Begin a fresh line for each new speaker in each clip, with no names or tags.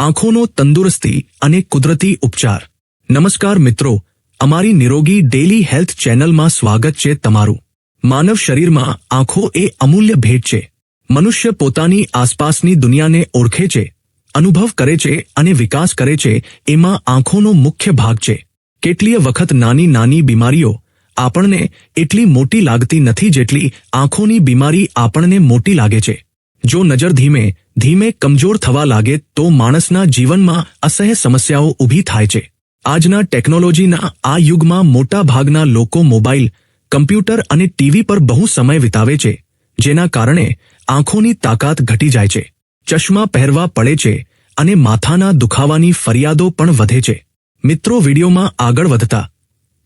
આંખોનો તંદુરસ્તી અને કુદરતી ઉપચાર. નમસ્કાર મિત્રો, અમારી નિરોગી ડેલી હેલ્થ ચેનલમાં સ્વાગત છે તમારું. માનવ શરીરમાં આંખો એ અમૂલ્ય ભેટ છે. મનુષ્ય પોતાની આસપાસની દુનિયાને ઓળખે છે, અનુભવ કરે છે અને વિકાસ કરે છે એમાં આંખોનો મુખ્ય ભાગ છે. કેટલીય વખત નાની નાની બીમારીઓ આપણને એટલી મોટી લાગતી નથી જેટલી આંખોની બીમારી આપણને મોટી લાગે છે. જો નજર ધીમે ધીમે કમજોર થવા લાગે તો માણસના જીવનમાં અસહ્ય સમસ્યાઓ ઊભી થાય છે. આજના ટેકનોલોજીના આ યુગમાં મોટા ભાગના લોકો મોબાઈલ, કમ્પ્યુટર અને ટીવી પર બહુ સમય વિતાવે છે, જેના કારણે આંખોની તાકાત ઘટી જાય છે, ચશ્મા પહેરવા પડે છે અને માથાના દુખાવાની ફરિયાદો પણ વધે છે. મિત્રો, વિડીયોમાં આગળ વધતા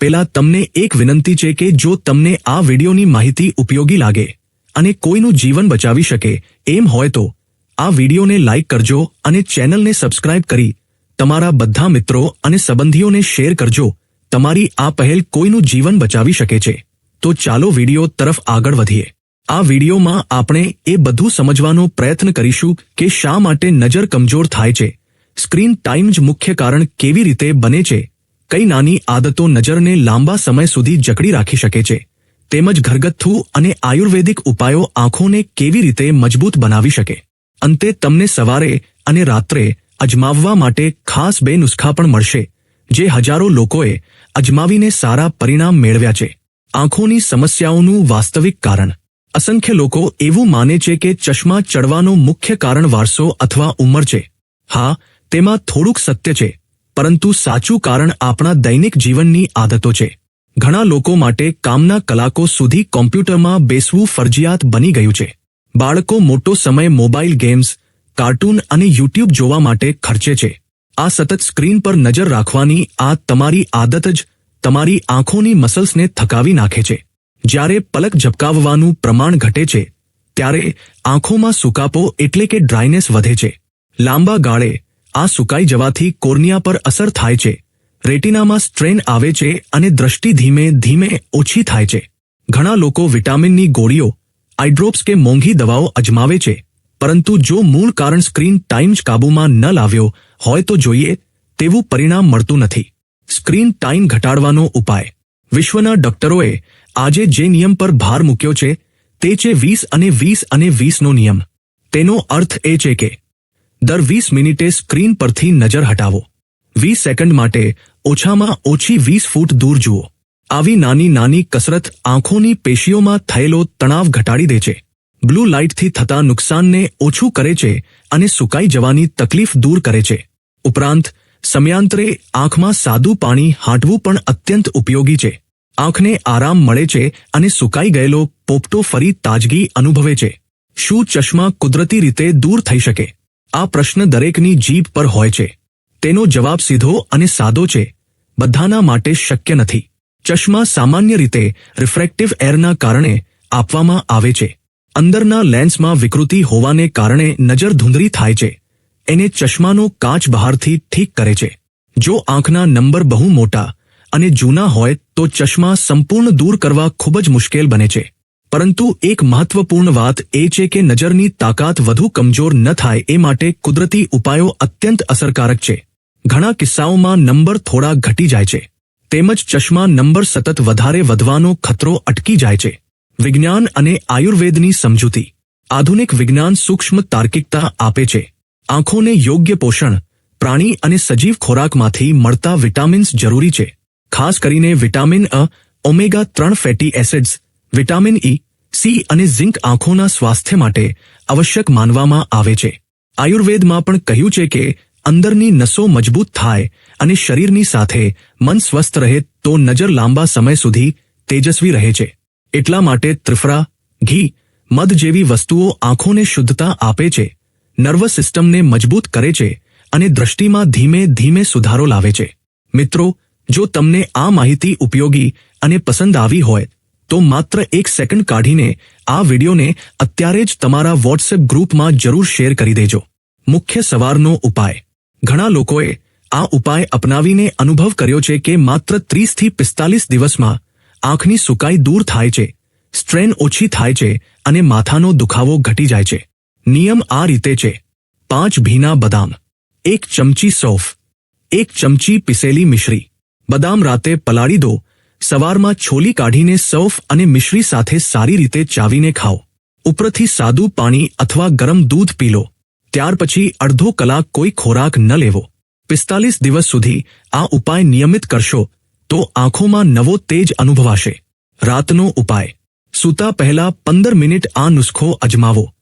પેલા તમને એક વિનંતી છે કે જો તમને આ વિડીયોની માહિતી ઉપયોગી લાગે અને કોઈનું જીવન બચાવી શકે એમ હોય તો આ વિડીયોને લાઇક કરજો અને ચેનલને સબસ્ક્રાઇબ કરી તમારા બધા મિત્રો અને સંબંધીઓને શેર કરજો. તમારી આ પહેલ કોઈનું જીવન બચાવી શકે છે. તો ચાલો વીડિયો તરફ આગળ વધીએ. આ વિડીયોમાં આપણે એ બધું સમજવાનો પ્રયત્ન કરીશું કે શા માટે નજર કમજોર થાય છે. સ્ક્રીન ટાઈમ જ મુખ્ય કારણ કેવી રીતે બને છે. કઈ નાની આદતો નજરને લાંબા સમય સુધી જકડી રાખી શકે છે. તેમજ ઘરગથ્થુ અને આયુર્વેદિક ઉપાયો આંખોને કેવી રીતે મજબૂત બનાવી શકે? અંતે તમને સવારે અને રાત્રે અજમાવવા માટે ખાસ બે નુસ્ખા પણ મળશે, જે હજારો લોકોએ અજમાવીને સારા પરિણામ મેળવ્યા છે. આંખોની સમસ્યાઓનું વાસ્તવિક કારણ. અસંખ્ય લોકો એવું માને છે કે ચશ્મા ચડવાનું મુખ્ય કારણ વારસો અથવા ઉંમર છે. હા, તેમાં થોડુંક સત્ય છે, પરંતુ સાચું કારણ આપણા દૈનિક જીવનની આદતો છે. ઘણા લોકો માટે કામના કલાકો સુધી કોમ્પ્યુટરમાં બેસવું ફરજિયાત બની ગયું છે. બાળકો મોટો સમય મોબાઈલ ગેમ્સ, કાર્ટૂન અને યુટ્યુબ જોવા માટે ખર્ચે છે. આ સતત સ્ક્રીન પર નજર રાખવાની આ તમારી આદત જ તમારી આંખોની મસલ્સને થકાવી નાખે છે. જ્યારે પલક ઝબકાવવાનું પ્રમાણ ઘટે છે, ત્યારે આંખોમાં સુકાપો એટલે કે ડ્રાયનેસ વધે છે. લાંબા ગાળે આ સુકાઈ જવાથી કોર્નિયા પર અસર થાય છે. રેટિનામાં સ્ટ્રેન આવે છે અને દ્રષ્ટિ ધીમે ધીમે ઓછી થાય છે. ઘણા લોકો વિટામિનની ગોળીઓ આઈડ્રોપ્સ કે મોંઘી દવાઓ અજમાવે છે. પરંતુ જો મૂળ કારણ સ્ક્રીન ટાઈમ જ કાબૂમાં ન લાવ્યો હોય તો જોઈએ, તેવું પરિણામ મળતું નથી. સ્ક્રીન ટાઈમ ઘટાડવાનો ઉપાય. વિશ્વના ડોક્ટરોએ આજે જે નિયમ પર ભાર મૂક્યો છે, તે છે વીસ અને વીસ અને વીસનો નિયમ. તેનો અર્થ એ છે કે, દર વીસ મિનિટે સ્ક્રીન પરથી નજર હટાવો. વીસ સેકન્ડ માટે ઓછામાં ઓછી વીસ ફૂટ દૂર જુઓ. આવી નાની નાની કસરત આંખોની પેશીઓમાં થયેલો તણાવ ઘટાડી દે છે. બ્લુ લાઇટથી થતા નુકસાનને ઓછું કરે છે અને સુકાઈ જવાની તકલીફ દૂર કરે છે. ઉપરાંત, સમયાંતરે આંખમાં સાદું પાણી હાંટવું પણ અત્યંત ઉપયોગી છે. આંખને આરામ મળે છે અને સુકાઈ ગયેલો પોપટો ફરી તાજગી અનુભવે છે. શું ચશ્મા કુદરતી રીતે દૂર થઈ શકે? આ પ્રશ્ન દરેકની જીભ પર હોય છે. તેનો જવાબ સીધો અને સાદો છે. બધાના માટે શક્ય નથી. ચશ્મા સામાન્ય રીતે રિફ્રેક્ટિવ એરના કારણે આપવામાં આવે છે. અંદરના લેન્સમાં વિકૃતિ હોવાને કારણે નજર ધૂંધળી થાય છે. એને ચશ્માનો કાચ બહારથી ઠીક કરે છે. જો આંખના નંબર બહુ મોટા અને જૂના હોય તો ચશ્મા સંપૂર્ણ દૂર કરવા ખૂબ જ મુશ્કેલ બને છે. પરંતુ એક મહત્વપૂર્ણ વાત એ છે કે નજરની તાકાત વધુ કમજોર ન થાય એ માટે કુદરતી ઉપાયો અત્યંત અસરકારક છે. ઘણા કિસ્સાઓમાં નંબર થોડા ઘટી જાય છે. તેમજ ચશ્મા નંબર સતત વધારે વધવાનો ખતરો અટકી જાય છે. વિજ્ઞાન અને આયુર્વેદની સમજૂતી. આધુનિક વિજ્ઞાન સૂક્ષ્મ તાર્કિકતા આપે છે. આંખોને યોગ્ય પોષણ, પ્રાણી અને સજીવ ખોરાકમાંથી મળતા વિટામિન્સ જરૂરી છે. ખાસ કરીને વિટામિન અ, ઓમેગા ત્રણ fatty acids, vitamin E, C અને ઝિંક આંખોના સ્વાસ્થ્ય માટે આવશ્યક માનવામાં આવે છે. આયુર્વેદમાં પણ કહ્યું છે કે અંદરની નસો મજબૂત થાય અને શરીરની સાથે મન સ્વસ્થ રહે તો નજર લાંબા સમય સુધી તેજસ્વી રહે છે. એટલા માટે ત્રિફરા ઘી, મધ જેવી વસ્તુઓ આંખોને શુદ્ધતા આપે છે, નર્વસ સિસ્ટમને મજબૂત કરે છે અને દ્રષ્ટિમાં ધીમે ધીમે સુધારો લાવે છે. મિત્રો, જો તમને આ માહિતી ઉપયોગી અને પસંદ આવી હોય, તો માત્ર એક સેકન્ડ કાઢીને આ વિડીયોને અત્યારે જ તમારા વોટ્સએપ ગ્રુપમાં જરૂર શેર કરી દેજો. મુખ્ય સવારનો ઉપાય. ઘણા લોકોએ આ ઉપાય અપનાવીને અનુભવ કર્યો છે કે માત્ર ત્રીસથી પિસ્તાલીસ દિવસમાં આંખની સુકાઈ દૂર થાય છે, સ્ટ્રેન ઓછી થાય છે અને માથાનો દુખાવો ઘટી જાય છે. નિયમ આ રીતે છે. પાંચ ભીના બદામ, એક ચમચી સૌફ, એક ચમચી પીસેલી મિશ્રી. બદામ રાતે પલાળી દો. સવારમાં છોલી કાઢીને સૌફ અને મિશ્રી સાથે સારી રીતે ચાવીને ખાઓ. ઉપરથી સાદું પાણી અથવા ગરમ દૂધ પી લો. ત્યાર પછી અડધો કલાક કોઈ ખોરાક ન લેવો. પિસ્તાલીસ દિવસ સુધી આ ઉપાય નિયમિત કરશો, તો આંખોમાં નવો તેજ અનુભવાશે. રાતનો ઉપાય. સૂતા પહેલા પંદર મિનિટ આ નુસ્ખો અજમાવો.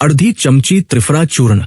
અડધી ચમચી ત્રિફળા ચૂર્ણ.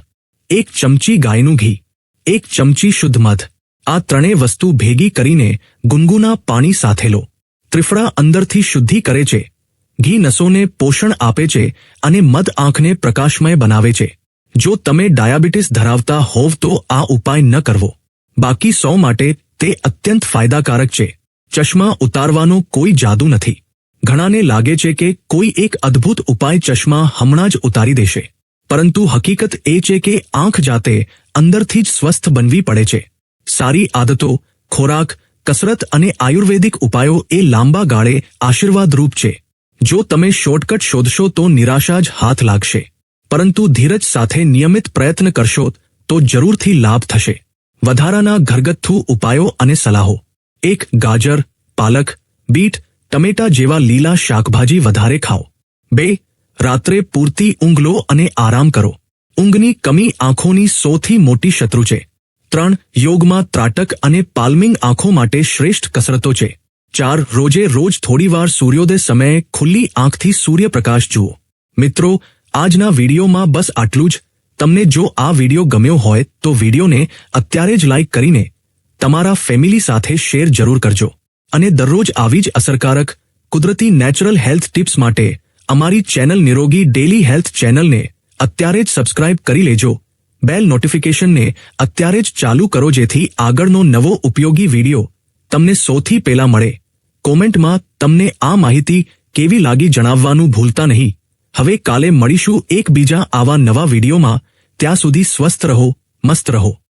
એક ચમચી ગાયનું ઘી. એક ચમચી શુદ્ધ મધ. આ ત્રણેય વસ્તુ ભેગી કરીને ગુનગુના પાણી સાથે લો. ત્રિફળા અંદરથી શુદ્ધિ કરે છે. ઘી નસોને પોષણ આપે છે અને મધ આંખને પ્રકાશમય બનાવે છે. જો તમે ડાયાબિટીસ ધરાવતા હોવ તો આ ઉપાય ન કરવો. બાકી સૌ માટે તે અત્યંત ફાયદાકારક છે. ચશ્મા ઉતારવાનો કોઈ જાદુ નથી. ઘણાને લાગે છે કે કોઈ એક અદ્ભુત ઉપાય ચશ્મા હમણાં જ ઉતારી દેશે. પરંતુ હકીકત એ છે કે આંખ જાતે અંદરથી જ સ્વસ્થ બનવી પડે છે. સારી આદતો, ખોરાક, કસરત અને આયુર્વેદિક ઉપાયો એ લાંબા ગાળે આશીર્વાદરૂપ છે. જો તમે શોર્ટકટ શોધશો તો નિરાશા જ હાથ લાગશે. પરંતુ ધીરજ સાથે નિયમિત પ્રયત્ન કરશો તો જરૂરથી લાભ થશે. વધારાના ઘરગથ્થુ ઉપાયો અને સલાહો. એક, ગાજર, પાલક, બીટ, ટમેટા જેવા લીલા શાકભાજી વધારે ખાઓ. બે, રાત્રે પૂરતી ઊંઘ લો અને આરામ કરો. ઊંઘની કમી આંખોની સૌથી મોટી શત્રુ છે. ત્રણ, યોગમાં ત્રાટક અને પાલ્મિંગ આંખો માટે શ્રેષ્ઠ કસરતો છે. ચાર, રોજે રોજ થોડીવાર સૂર્યોદય સમયે ખુલ્લી આંખથી સૂર્યપ્રકાશ જુઓ. મિત્રો આજના વિડીયોમાં બસ આટલું જ. તમને જો આ વીડિયો ગમ્યો હોય તો વિડીયોને અત્યારે જ લાઇક કરીને તમારા ફેમિલી સાથે શેર જરૂર કરજો. અને દરરોજ આવી જ અસરકારક, કુદરતી નેચરલ હેલ્થ ટિપ્સ માટે અમારી ચેનલ નિરોગી ડેલી હેલ્થ ચેનલને અત્યારે જ સબસ્ક્રાઇબ કરી લેજો. બેલ નોટિફિકેશનને અત્યારે જ ચાલુ કરો જેથી આગળનો નવો ઉપયોગી વીડિયો તમને સૌથી પહેલા મળે. કોમેન્ટમાં તમને આ માહિતી કેવી લાગી જણાવવાનું ભૂલતા નહીં. હવે કાલે મળીશું એકબીજા આવા નવા વિડીયોમાં. ત્યાં સુધી સ્વસ્થ રહો મસ્ત રહો.